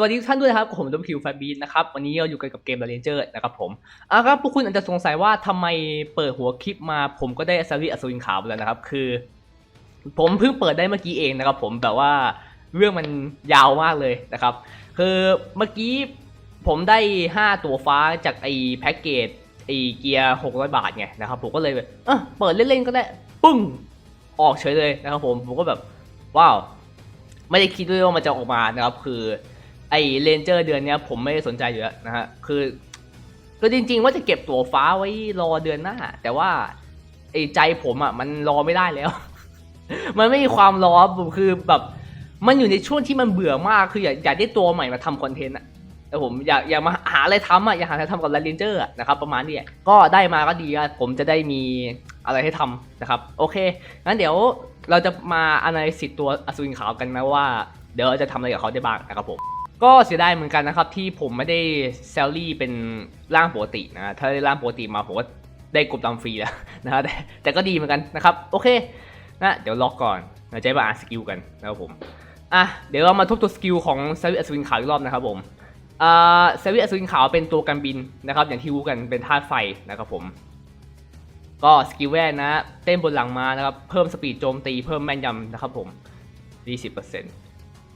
สวัสดีทุกท่านด้วยนะครับ ผมดับคิวแฟบีนนะครับ วันนี้เราอยู่กันกับเกม The Ranger นะครับผมอะครับพวกคุณอาจจะสงสัยว่าทำไมเปิดหัวคลิปมา ผมก็ได้ซารีอัศวินขาวไปแล้วนะครับ คือ ผมเพิ่งเปิดได้เมื่อกี้เองนะครับ ผมแต่ว่าเรื่องมันยาวมากเลยนะครับ คือเมื่อกี้ผมได้ 5 ตัวฟ้าจากไอ้แพ็กเกจไอ้เกียร์600 บาทไงนะครับผมก็เลยแบบเออเปิดเล่นๆก็ได้ปึ้งออกเฉยเลยนะครับผมผมก็แบบว้าวไม่ได้คิดด้วยว่ามันจะออกมานะครับ คือ ไอเลนเจอร์เดือนเนี้ยผมไม่ได้สนใจอยู่แล้วนะฮะ คือคือจริงๆว่าจะเก็บตัวฟ้าไว้รอเดือนหน้า แต่ว่าไอใจผมอะมันรอไม่ได้แล้ว มันไม่มีความรอคือแบบมันอยู่ในช่วงที่มันเบื่อมากคืออยากอยากได้ตัวใหม่มาทำคอนเทนต์อะแต่ผมอยากอยากมาหาอะไรทำอะอยากหาอะไรทำกับเลนเจอร์นะครับประมาณนี้ก็ได้มาก็ดีอะผมจะได้มีอะไรให้ทำนะครับ โอเคงั้นเดี๋ยวเราจะมาอนาลิซิตัวอสูรขาวกันนะว่า เดี๋ยวเราจะทำอะไรกับเขาได้บ้างนะครับผม ก็เสียดายเหมือนกันนะครับ ที่ผมไม่ได้แซลลี่เป็นร่างปกตินะถ้าได้ร่างปกติมาผมก็ได้กบดำฟรีแล้วนะแต่แต่ก็ดีเหมือนกันนะครับ โอเคนะเดี๋ยวล็อกก่อนเราจะมาอ่านสกิลกันนะครับผมอะเดี๋ยวเรามาทบทวนสกิลของเซวิอัศวินขาวอีกรอบนะครับผมอ่าเซวิอัศวินขาวเป็นตัวกันบินนะครับ อย่างที่รู้กันเป็นธาตุไฟนะครับผมก็สกิลแรกนะเต้นบนหลังมานะครับ เพิ่มสปีดโจมตีเพิ่มแม่นยำนะครับผม 20%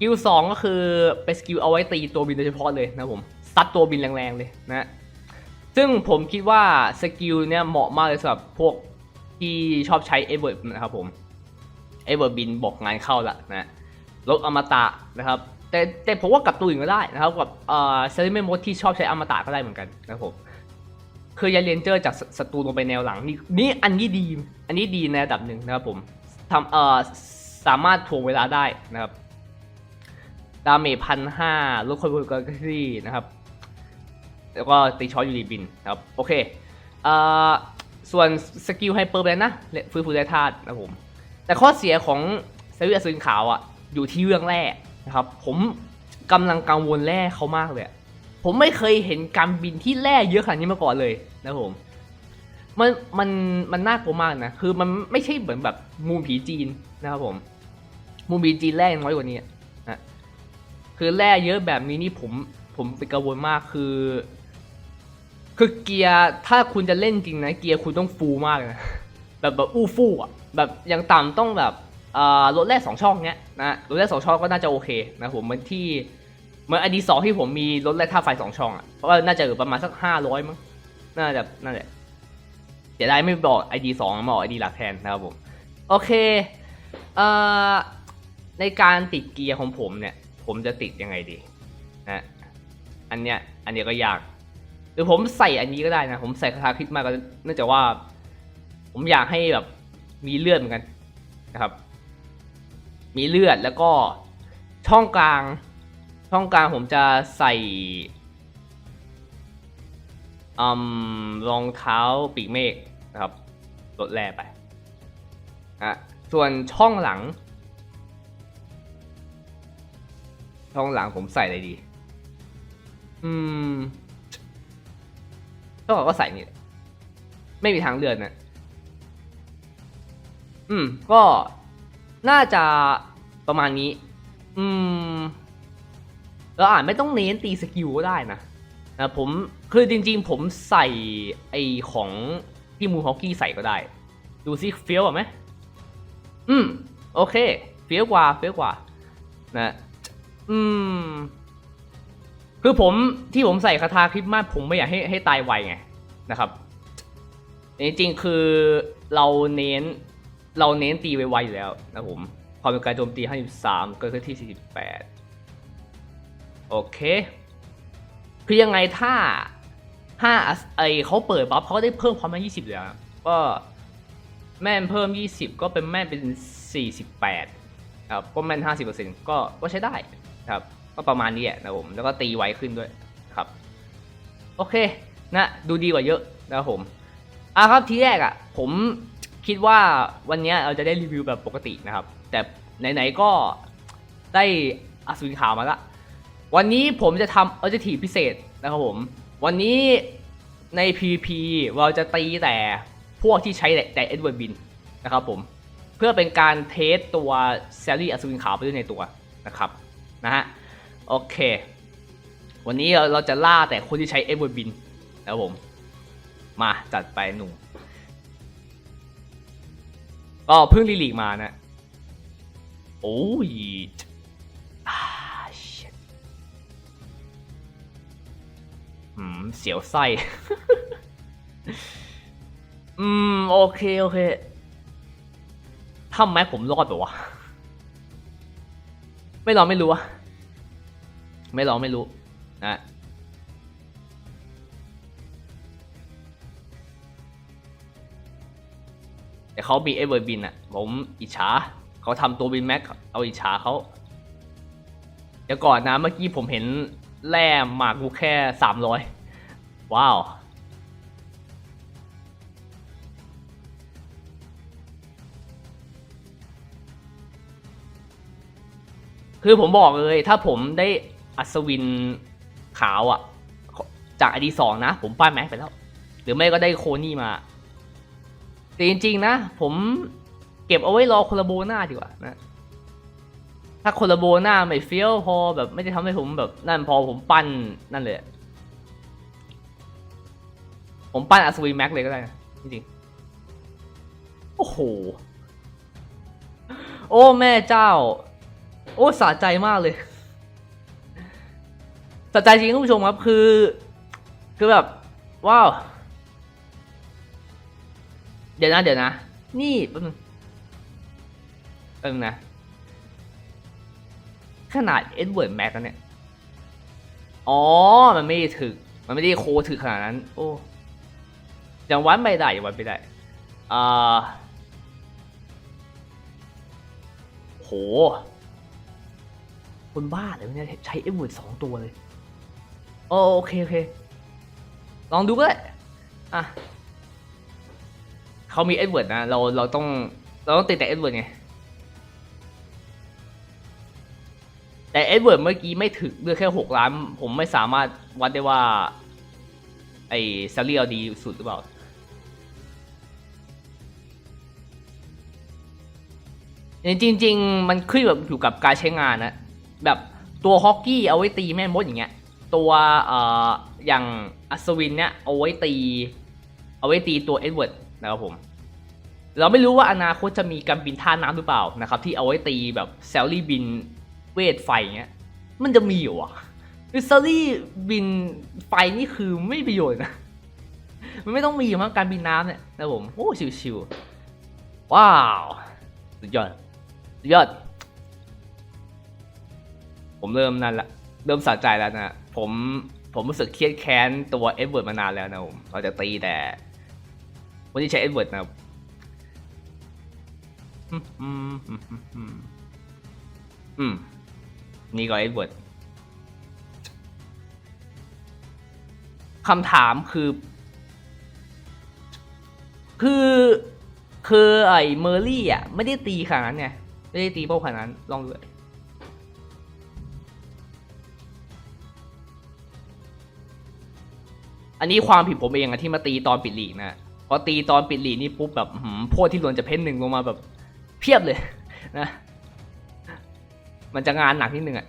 กิลสองก็คือเป็นสกิลเอาไว้ตีตัวบินโดยเฉพาะเลยนะผมซัดตัวบินแรงๆเลยนะซึ่งผมคิดว่าสกิลเนี่ยเหมาะมากเลยสำหรับพวกที่ชอบใช้เอเวอร์นะครับผมเอเวอร์บินบอกงานเข้าละนะลดอมตะนะครับ แต่แต่ผมว่ากับตัวอื่นก็ได้นะครับกับเอ่อเซเลเมนโมดที่ชอบใช้อมตะก็ได้เหมือนกันนะครับผมคือยันเลนเจอร์จากศัตรูลงไปแนวหลังนี่นี่อันนี้ดีอันนี้ดีในระดับหนึ่งนะครับผมทำเอ่อสามารถถ่วงเวลาได้นะครับ ดาเมจพันห้าลดคนบนกราฟี่นะครับ แล้วก็ตีช็อตยูรีบินนะครับ โอเคเอ่อส่วนสกิลไฮเปอร์แบนนะฟื้นฟูได้ธาตุนะครับผม แต่ข้อเสียของเซวิอัศวินขาวอะ อยู่ที่เรื่องแร่นะครับ ผมกำลังกังวลแร่เขามากเลยผมไม่เคยเห็นการบินที่แร่เยอะขนาดนี้มาก่อนเลยนะครับผมมันมันมันน่ากลัวมากนะ คือมันไม่ใช่เหมือนแบบมูลผีจีนนะครับผม มูลผีจีนแร่น้อยกว่านี้ คือแร่เยอะแบบนี้นี่ผมผมเป็นกังวลมากคือ คือเกียร์ถ้าคุณจะเล่นจริงนะเกียร์คุณต้องฟูมากเลยนะแบบแบบอู้ฟู่อะแบบอย่างต่ำต้องแบบอ่อรถแรกสองช่องเนี้ยนะรถแรกสองช่องก็น่าจะโอเคนะผมเหมือนที่เหมือนอดีสองที่ผมมีรถแรกท่าไฟสองช่องอะเพราะว่าน่าจะอยู่ประมาณสักห้าร้อยมั้งน่าจะน่าจะเดี๋ยวได้ไม่บอกไอดีสองมาบอกไอดีหลักแทนนะครับผมโอเคเอ่อในการติดเกียร์ของผมเนี่ย ผมจะติดยังไงดีนะอันเนี้ยอันเนี้ยก็ยากหรือผมใส่อันนี้ก็ได้นะ ผมใส่คาถาคริดมาก็เนื่องจากว่า ผมอยากให้แบบมีเลือดเหมือนกันนะครับ มีเลือดแล้วก็ช่องกลาง ช่องกลางผมจะใส่อมรองเท้าปีกเมฆนะครับลดแร่ไปอะส่วนช่องหลัง ช่องหลังผมใส่อะไรดี อืมช่องหลังก็ใส่นี่แหละไม่มีทางเลือกนะ อืม ก็น่าจะประมาณนี้ อืม เราอาจไม่ต้องเน้นตีสกิลก็ได้นะนะผมคือจริง ๆ ผมใส่ไอของที่มูฮอกกี้ใส่ก็ได้ ดูซิเฟี้ยวกว่าไหมอืม โอเค เฟี้ยวกว่า เฟี้ยวกว่า นะ อืม คือผมที่ผมใส่คาถาคริสต์มาสผมไม่อยากให้ให้ตายไวไงนะครับจริงๆคือเราเน้นเราเน้นตีไวๆอยู่แล้วนะผมความเป็นการโจมตี 53 เกิดขึ้นที่ 48 โอเค คือยังไงถ้าถ้าไอเขาเปิดบัฟเขาก็ได้เพิ่มความแม่น20แล้วก็แม่นเพิ่ม 20 ก็เป็นแม่นเป็น 48ครับก็แม่น 50%ก็ก็ใช้ได้ ครับก็ประมาณนี้แหละนะผมแล้วก็ตีไวขึ้นด้วยครับ โอเคนะดูดีกว่าเยอะนะครับผมอะครับทีแรกอะ ผมคิดว่าวันเนี้ยเราจะได้รีวิวแบบปกตินะครับ แต่ไหนๆก็ได้อสูรขาวมาละวันนี้ผมจะทำเอาจะถีพิเศษนะครับผม วันนี้ใน PVP เราจะตีแต่พวกที่ใช้แต่เอ็ดเวิร์ดบินนะครับผม เพื่อเป็นการเทสตัวแซลลี่อสูรขาวไปด้วยในตัวนะครับ นะฮะ โอเค วันนี้เราเราจะล่าแต่คนที่ใช้เอเวอร์บินนะผม มาจัดไปหนุ่มก็เพิ่งรีลีกมานะ โอ้ยอ่า shit อืม เสียวไส้ อืม โอเค โอเคถ้าแม็กผมรอดแบบวะ ไม่ลองไม่รู้อะไม่ลองไม่รู้นะแต่เขามีเอเวอร์บินอะผมอิจฉาเขาทำตัวบินแม็กเอาอิจฉาเขาเดี๋ยวก่อนนะเมื่อกี้ผมเห็นแร่หมากกูแค่สามร้อยว้าว คือผมบอกเลย ถ้าผมได้อัศวินขาวอะจากอดีสองนะ ผมป้ายแม็กไปแล้ว หรือไม่ก็ได้โคนี่มา แต่จริง ๆ นะ ผมเก็บเอาไว้รอโคลาโบหน้าดีกว่านะ ถ้าโคลาโบหน้าไม่เฟี้ยวพอแบบไม่ได้ทำให้ผมแบบนั่นพอผมปั้นนั่นเลย ผมปั้นอัศวินแม็กเลยก็ได้นะจริงๆโอ้โห โอ้แม่เจ้า โอ้สะใจมากเลยสะใจจริงคุณผู้ชมครับคือ คือแบบ ว้าว เดี๋ยวนะ เดี๋ยวนะ นี่แป๊บนึงแป๊บนึงนะ ขนาดเอ็ดเวิร์ดแม็กเนี่ย อ๋อ มันไม่ได้ถึก มันไม่ได้โคถึกขนาดนั้น โอ้ยังวัดไม่ได้ยังวัดไม่ได้อ่าโห คนบ้าเลยเนี่ยใช้เอ็ดเวิร์ดสองตัวเลยโอโอเคโอเค ลองดูก็ได้อะเขามีเอ็ดเวิร์ดนะ เราเราต้อง เราต้องติดแต่เอ็ดเวิร์ดไง แต่เอ็ดเวิร์ดเมื่อกี้ไม่ถึงเลือกแค่หกล้าน ผมไม่สามารถวัดได้ว่า ไอ้ซาเรียลดีสุดหรือเปล่าจริงๆมันขึ้นแบบอยู่กับการใช้งานนะ แบบตัวฮอกกี้เอาไว้ตีแม่มดอย่างเงี้ย ตัวเอ่ออย่างอัศวินเนี่ยเอาไว้ตี เอาไว้ตีตัวเอ็ดเวิร์ดนะครับผม เราไม่รู้ว่าอนาคตจะมีการบินท่าน้ำหรือเปล่านะครับที่เอาไว้ตีแบบแซลลี่บินเวทไฟเงี้ย มันจะมีอยู่อะคือแซลลี่บินไฟนี่คือไม่ประโยชน์นะ มันไม่ต้องมีมั้งการบินน้ำเนี่ยนะผม โอ้ชิวๆว้าว สุดยอด สุดยอด ผมเริ่มนั่นละเริ่มสะใจแล้วนะผมผมรู้สึกเครียดแค้นตัวเอ็ดเวิร์ดมานานแล้วนะผมเราจะตีแต่คนที่ใช้เอ็ดเวิร์ดนะอืมอืมอืมอืมอืมอืมนี่ก็เอ็ดเวิร์ดคำถามคือ คือคือไอ้เมอร์รี่อะ ไม่ได้ตีขนาดนั้นไงไม่ได้ตีเป้าขนาดนั้นลองดู อันนี้ความผิดผมเองอะที่มาตีตอนปิดหลีกนะพอตีตอนปิดหลีกนี่ปุ๊บแบบหืมโพดที่หลวนจะเพ้นหนึ่งลงมาแบบเพียบเลยนะ มันจะงานหนักนิดนึงอะ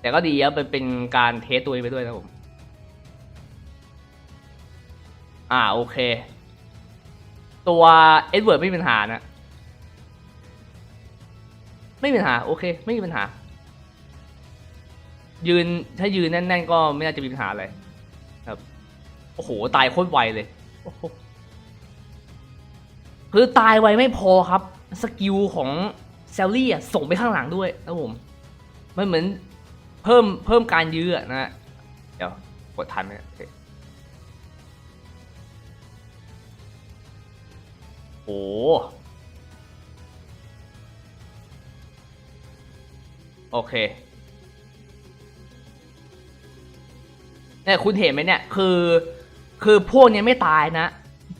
แต่ก็ดีอะเป็นเป็นการเทสตัวเองไปด้วยนะผม อ่าโอเค ตัวเอ็ดเวิร์ดไม่มีปัญหานะ ไม่มีปัญหา โอเค ไม่มีปัญหา ยืนถ้ายืนแน่นๆก็ไม่น่าจะมีปัญหาอะไรครับ โอ้โห ตายโคตรไวเลยคือตายไวไม่พอครับ สกิลของเซลลี่อะส่งไปข้างหลังด้วยนะผมมันเหมือนเพิ่มเพิ่มการยื้อนะฮะเดี๋ยวกดทันไหมโอเคโอ้โอเค เนี่ยคุณเห็นไหมเนี่ยคือคือพวกเนี้ยไม่ตายนะ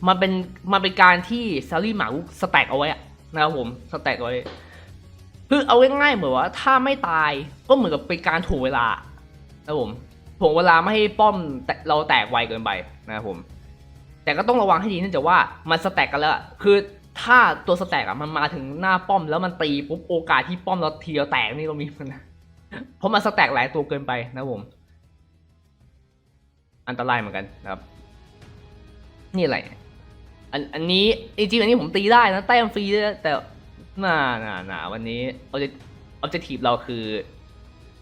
มันเป็นมันเป็นการที่ซารีหมาสแต็กเอาไว้อะนะครับผมสแต็กเอาไว้คือเอาง่ายๆเหมือนว่าถ้าไม่ตายก็เหมือนกับเป็นการถ่วงเวลานะครับผมถ่วงเวลาไม่ให้ป้อมเราแตกไวเกินไปนะครับผม แต่ก็ต้องระวังให้ดีเนื่องจากว่ามันสแต็กกันแล้วคือถ้าตัวสแต็กอะมันมาถึงหน้าป้อมแล้วมันตีปุ๊บโอกาสที่ป้อมเราทีเราแตกนี่ก็มีมันนะเพราะมันสแต็กหลายตัวเกินไปนะครับผม อันตรายเหมือนกันนะครับ นี่อะไร อันอันนี้จริงๆอันนี้ผมตีได้นะแต้มฟรีด้วยแต่น่าน่าน่าวันนี้เอบเจออบเจกตีบเราคือ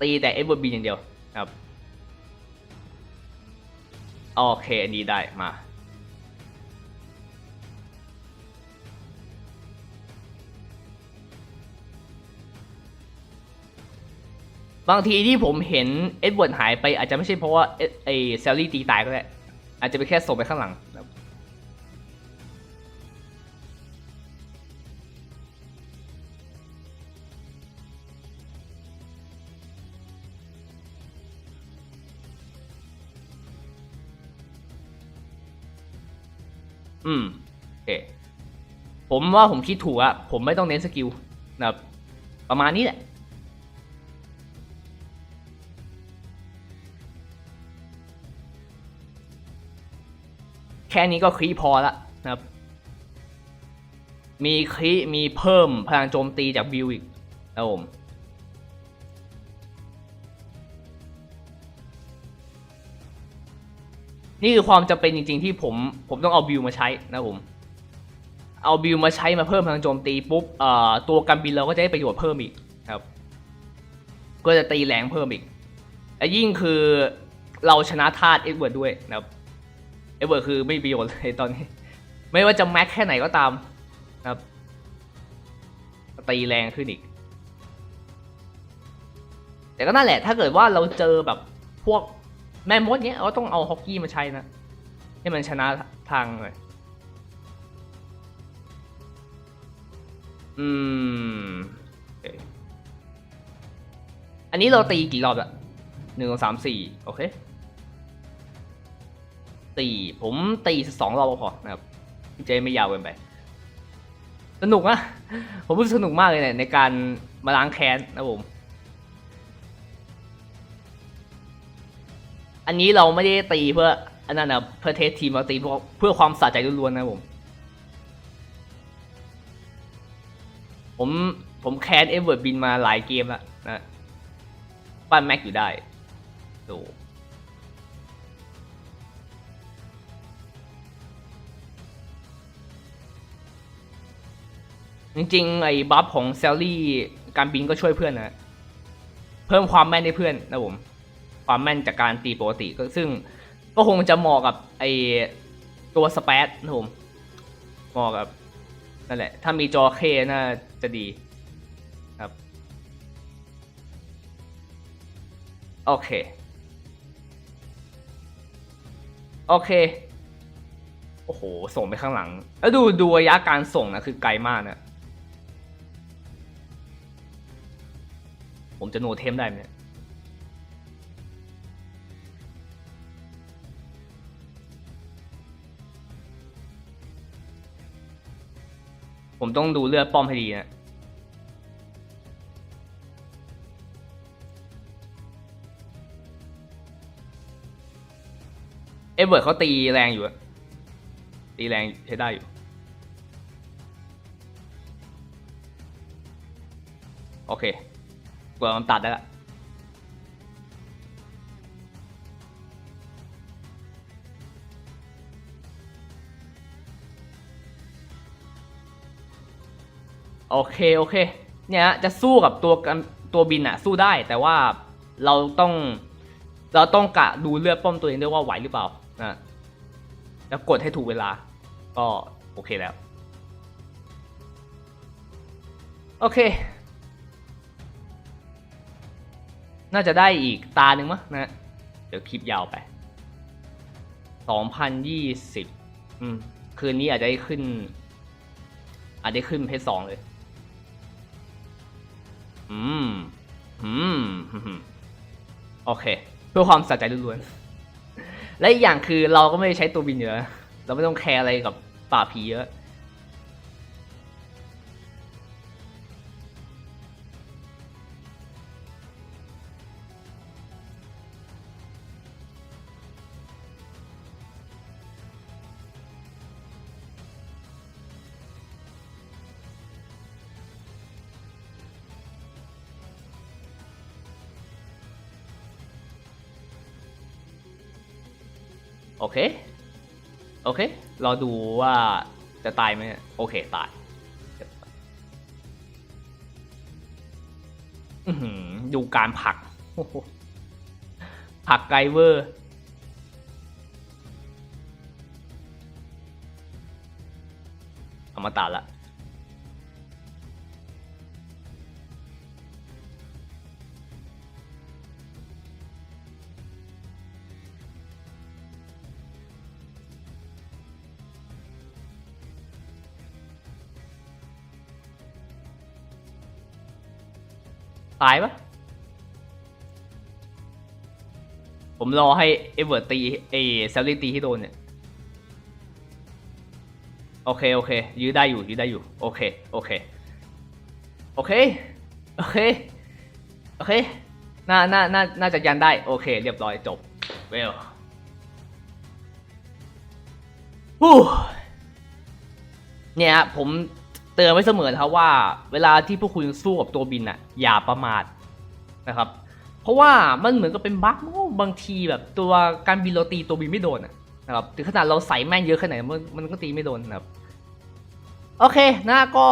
ตีแต่เอฟบีอย่างเดียวครับ โอเคอันนี้ได้มา บางทีที่ผมเห็นเอ็ดเวิร์ดหายไปอาจจะไม่ใช่เพราะว่าเอ็ดไอเซลลี่ตีตายก็ได้อาจจะเป็นแค่ส่งไปข้างหลังครับอืมโอเคผมว่าผมคิดถูกอะผมไม่ต้องเน้นสกิลนะครับประมาณนี้แหละ ค่นี้ก็คลีพอละนะครับ มีคลีมีเพิ่มพลังโจมตีจากบิวอีกนะครับผมนี่คือความจำเป็นจริง ๆ ที่ผมผมต้องเอาบิวมาใช้นะครับผม เอาบิวมาใช้มาเพิ่มพลังโจมตีปุ๊บเอ่อตัวกันบินเราก็จะได้ประโยชน์เพิ่มอีกครับ ก็จะตีแรงเพิ่มอีกและยิ่งคือเราชนะธาตุเอ็ดเวิร์ดด้วยนะครับ เอเวอร์คือไม่มีประโยชน์เลยตอนนี้ ไม่ว่าจะแม็กแค่ไหนก็ตามนะครับตีแรงขึ้นอีก แต่ก็นั่นแหละ ถ้าเกิดว่าเราเจอแบบพวกแม่มดเนี้ยเราต้องเอาฮอกกี้มาใช้นะ ให้มันชนะทางหน่อยอืมโอเคอันนี้เราตีกี่รอบละหนึ่งสองสามสี่โอเค ตีผมตีสองรอบพอนะครับพี่เจไม่ยาวเกินไป สนุกนะผมรู้สึกสนุกมากเลยเนี่ยในการมาล้างแค้นนะผมอันนี้เราไม่ได้ตีเพื่ออันนั้นนะเพื่อเทสทีมเราตีเพื่อเพื่อความสะใจล้วนๆนะผมผมผมแคนเอเวอร์บินมาหลายเกมแล้วนะปั้นแม็กอยู่ได้ดู จริงๆไอ้บัฟของเซลลี่การบินก็ช่วยเพื่อนนะเพิ่มความแม่นให้เพื่อนนะผมความแม่นจากการตีปกติก็ซึ่งก็คงจะเหมาะกับไอ้ตัวสเปซนะผมเหมาะกับนั่นแหละ ถ้ามีจอเคน่าจะดีครับ โอเค โอเค โอ้โห ส่งไปข้างหลัง แล้วดูดูระยะการส่งนะคือไกลมากนะ ผมจะโนเทมได้ไหมผมต้องดูเลือดป้อมให้ดีนะเอเวิร์ดเขาตีแรงอยู่อะตีแรงใช้ได้อยู่ โอเค กดมันตัดได้ละโอเค โอเค เนี่ยจะสู้กับตัวกันตัวบินอะสู้ได้แต่ว่าเราต้อง เราต้องกะดูเลือดป้อมตัวเองด้วยว่าไหวหรือเปล่านะแล้วกดให้ถูกเวลา ก็โอเคแล้ว โอเค น่าจะได้อีกตาหนึ่งมั้งนะ เดี๋ยวคลิปยาวไป 2020 อืม คืนนี้อาจจะได้ขึ้น อาจจะได้ขึ้นเพจสองเลย อืม อืม โอเค เพื่อความสะใจล้วนๆ และอีกอย่างคือเราก็ไม่ได้ใช้ตัวบินเยอะ เราไม่ต้องแคร์อะไรกับป่าผีเยอะ โอเค โอเครอดูว่าจะตายไหมโอเค ตาย ดูการผลักผลักไกเวอร์ อมาตัดละายปะผมรอให้เอเวอร์ตีเอเซลลี่ตีที่โดนเนี่ย โอเค โอเค ยื้อได้อยู่ ยื้อได้อยู่ โอเค โอเค โอเค โอเค โอเค น่า น่า น่า น่าจะยันได้ โอเค เรียบร้อยจบ เวลฮู้เนี่ยผม เตือนไว้เสมอนะครับว่า เวลาที่พวกคุณสู้กับตัวบินอะ อย่าประมาทนะครับ เพราะว่ามันเหมือนกับเป็นบั๊กบางทีแบบตัวการบินเราตีตัวบินไม่โดนอะนะครับถึงขนาดเราใส่แม่นเยอะขนาดไหนมันมันก็ตีไม่โดนนะครับ โอเคนะก็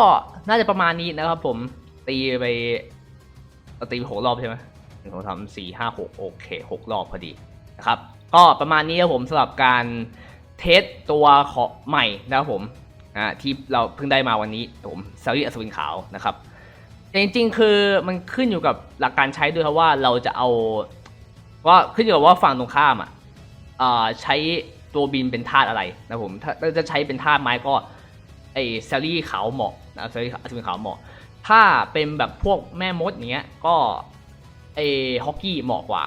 น่าจะประมาณนี้นะครับ ผมตีไปเราตีไปหกรอบใช่ไหมหนึ่งสองสามสี่ห้าหกโอเคหกรอบพอดีนะครับ ก็ประมาณนี้ครับผมสำหรับการเทสตัวขอใหม่นะครับผม อ่าที่เราเพิ่งได้มาวันนี้ผมซาริอัศวินขาวนะครับแต่จริงๆ คือมันขึ้นอยู่กับหลักการใช้ด้วยครับว่าเราจะเอาว่าขึ้นอยู่กับว่าฝั่งตรงข้ามอะอ่าใช้ตัวบินเป็นธาตุอะไรนะผมถ้าจะใช้เป็นธาตุไม้ก็ไอซารี่ขาวเหมาะนะซารี่อัศวินขาวเหมาะ ถ้าเป็นแบบพวกแม่มดเงี้ยก็ไอฮอกกี้เหมาะกว่า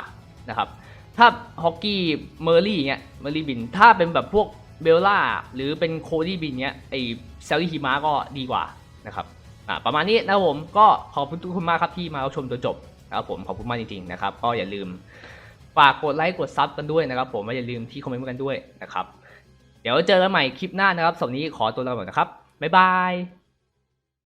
นะครับถ้าฮอกกี้เมอร์รี่เงี้ยเมอร์รี่บินถ้าเป็นแบบพวก เบลล่าหรือเป็นโคดี้บินเนี้ยไอเซลลี่ฮิมาก็ดีกว่านะครับอ่าประมาณนี้นะผมก็ขอบคุณทุกคนมากครับที่มาชมจนจบนะครับผมขอบคุณมากจริงๆนะครับก็อย่าลืมฝากกดไลค์กดซับกันด้วยนะครับ ผมไม่อย่าลืมที่คอมเมนต์กันด้วยนะครับ เดี๋ยวเจอกันใหม่คลิปหน้านะครับสำหรับนนี้ขอตัวลาไปก่อนนะครับบ๊ายบาย